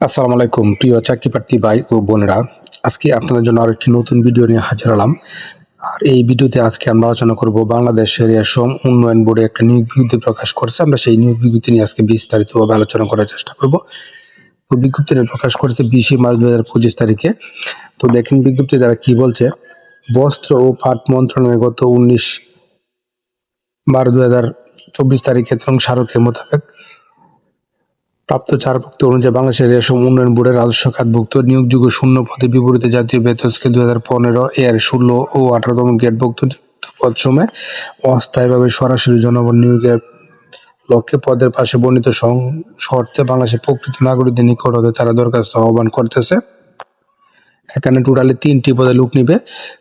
আসসালামু আলাইকুম, প্রিয় চাকরি প্রার্থী ভাই ও বোনেরা। আজকে আপনাদের জন্য আরেকটি নতুন ভিডিও নিয়ে হাজির হলাম। আর এই ভিডিওতে আজকে আমরা আলোচনা করব বাংলাদেশের শ্রম উন্নয়ন বোর্ডে একটা নিয়োগ বিজ্ঞপ্তি প্রকাশ করেছে। আমরা সেই নিয়োগ বিজ্ঞপ্তি নিয়ে আজকে বিস্তারিতভাবে আলোচনা করার চেষ্টা করব। তো বিজ্ঞপ্তিটা প্রকাশ করেছে বিশে মার্চ দু হাজার পঁচিশ তারিখে। তো দেখেন বিজ্ঞপ্তি দ্বারা কি বলছে, বস্ত্র ও পাট মন্ত্রণালয় গত উনিশ বারো দু হাজার চব্বিশ তারিখে এবং স্মারকের মোতাবেক প্রাপ্ত ছাড়পত্র অনুযায়ী বাংলাদেশের রেশম উন্নয়ন বোর্ডের রাজস্ব খাতভুক্ত নিয়োগযোগ্য শূন্য পদে বিপরীতে জাতীয় বেতন স্কেল দুই হাজার পনেরো এর ষোলো ও আঠারোতম গ্রেডভুক্ত পদ সময় অস্থায়ীভাবে সরাসরি জনগণ নিয়োগের লক্ষ্যে পদের পাশে বর্ণিত শর্তে বাংলাদেশের প্রকৃত নাগরিকদের নিকট হতে তারা দরখাস্ত আহ্বান করতেছে। এখানে টোটালি তিনটি পদে লোক নিবে।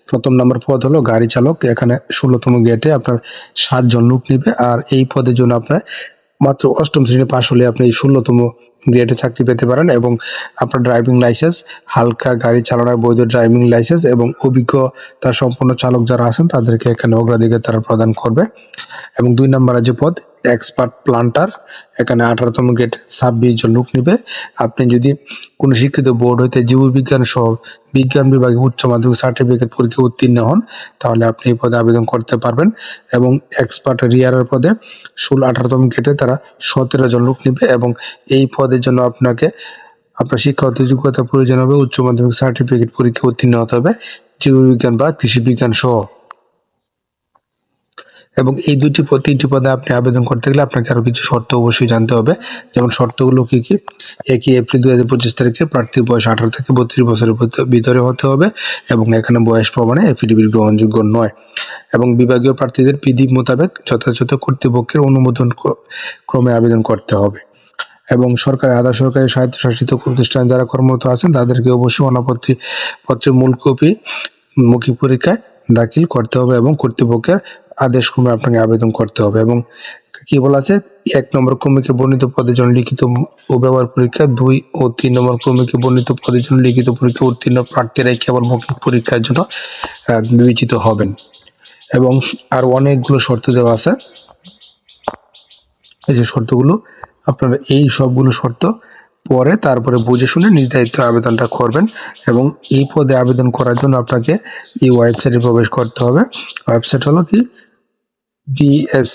প্রথম নম্বর পদ হলো গাড়ি চালক। এখানে ষোলোতম গেটে আপনার সাতজন লোক নিবে। আর এই পদের জন্য আপনার মাত্র অষ্টম শ্রেণি পাশ হলে আপনি ষোলোতম গ্রেডে চাকরি পেতে পারেন এবং আপনার ড্রাইভিং লাইসেন্স হালকা গাড়ি চালানোর বৈধ ড্রাইভিং লাইসেন্স এবং অভিজ্ঞতা সম্পন্ন চালক যারা আছেন তাদেরকে এখানে অগ্রাধিকার তারা প্রদান করবে। এবং দুই নম্বর যে পদ এক্সপার্ট প্লান্টার এখানে আঠারোতম গ্রেড ছাব্বিশ জন লোক নিবে। আপনি যদি কোনো শিক্ষিত বোর্ড হইতে জীববিজ্ঞান সহ বিজ্ঞান বিভাগে উচ্চ মাধ্যমিক সার্টিফিকেট পরীক্ষা উত্তীর্ণ হন, তাহলে আপনি এই পদে আবেদন করতে পারবেন এবং এক্সপার্ট রিয়ারের পদে ষোলো, আঠারোতম গ্রেডে তারা সতেরো জন লোক নিবে এবং এই পদের জন্য আপনাকে, আপনার শিক্ষাগত যোগ্যতা প্রয়োজন হবে, উচ্চ মাধ্যমিক সার্টিফিকেট পরীক্ষা উত্তীর্ণ হতে হবে, জীববিজ্ঞান বা কৃষি বিজ্ঞান সহ। এবং এই দুটি তিনটি পদে আপনি আবেদন করতে গেলে আপনাকে আরও কিছু শর্ত অবশ্যই জানতে হবে। যেমন শর্তগুলো কী কী? একই এপ্রিল দু হাজার পঁচিশ তারিখে প্রার্থীর বয়স আঠারো থেকে বত্রিশ বছরের ভিতর- হতে হবে এবং এখানে বয়স প্রমাণে এফিডেভিট গ্রহণযোগ্য নয়। এবং বিভাগীয় প্রার্থীদের বিধি মোতাবেক যথাযথ কর্তৃপক্ষের অনুমোদন ক্রমে আবেদন করতে হবে। এবং সরকারি, আধা সরকারি স্বায়ত্তশাসিত প্রতিষ্ঠান যারা কর্মরত আছেন, তাদেরকে অবশ্যই অনাপত্তি পত্রের মূল কপি, মৌখিক পরীক্ষায় দাখিল করতে হবে এবং কর্তৃপক্ষের আদেশ ক্রমে আপনাকে আবেদন করতে হবে এবং কি বলা আছে? এক নম্বর ক্রমিকে বর্ণিত পদের জন্য লিখিত ও ব্যবহার পরীক্ষা, দুই ও তিন নম্বর ক্রমিকে বর্ণিত পদের জন্য লিখিত পরীক্ষা, উত্তীর্ণ প্রার্থীরাই কেবল মৌখিক পরীক্ষার জন্য বিবেচিত হবেন। এবং আর অনেকগুলো শর্ত দেওয়া আছে। এই যে শর্তগুলো, আপনারা এই সবগুলো শর্ত পরে তারপরে বুঝে শুনে নির্ধারিত আবেদনটা করবেন এবং এই পদে আবেদন করার জন্য আপনাকে এই ওয়েবসাইটে প্রবেশ করতে হবে। ওয়েবসাইট হলো কি? B S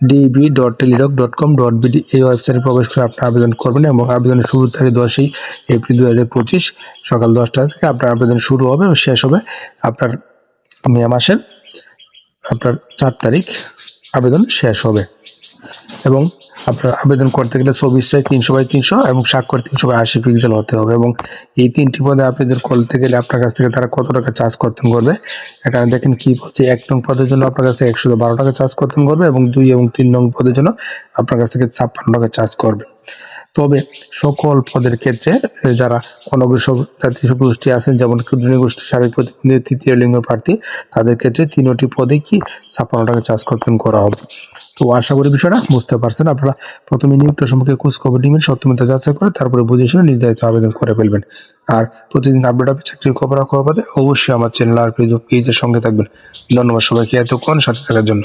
D B dot teledoc dot com dot BD এই ওয়েবসাইটে প্রবেশ করে আপনি আবেদন করবেন এবং আবেদনের শুরু থাকে দশই এপ্রিল দু হাজার পঁচিশ সকাল দশটা থেকে আপনার আবেদন শুরু হবে এবং শেষ হবে আপনার মে মাসের আপনার চার তারিখ আবেদন শেষ হবে। এবং আপনার আবেদন করতে গেলে চব্বিশ চাই তিনশো বাই তিনশো এবং স্বাক্ষর তিনশো বাই আশি পিক্সেল হতে হবে এবং এই তিনটি পদে আবেদন করতে গেলে আপনার কাছ থেকে তারা কত টাকা চার্জ করতেন করবে? এখানে দেখেন কি বলছে, এক নং পদের জন্য আপনার কাছে একশো বারো টাকা চার্জ করতেন করবে এবং দুই এবং তিন নং পদের জন্য আপনার কাছ থেকে ছাপ্পান্ন টাকা চার্জ করবে। তবে সকল পদের ক্ষেত্রে যারা অনগ্রসর গোষ্ঠী আছেন, যেমন ক্ষুদ্র গোষ্ঠী শারীরিক প্রতিবন্ধী, তৃতীয় লিঙ্গ প্রার্থী, তাদের ক্ষেত্রে তিনটি পদে কি ছাপ্পান্ন টাকা চার্জ করতেন করা হবে। তো আশা করি বিষয়টা বুঝতে পারছেন। আপনারা প্রথমে নিয়োগটা সম্পর্কে খোঁজ খবর নেবেন সত্যমিতা যাচাই করে তারপরে বুঝে শুনে দায়িত্ব আবেদন করে ফেলবেন। আর প্রতিদিন আপডেট আপনি চাকরি খবর খবর অবশ্যই আমার চ্যানেল আর পেজ পেজের সঙ্গে থাকবেন। ধন্যবাদ সবাইকে এতক্ষণ সাথে থাকার জন্য।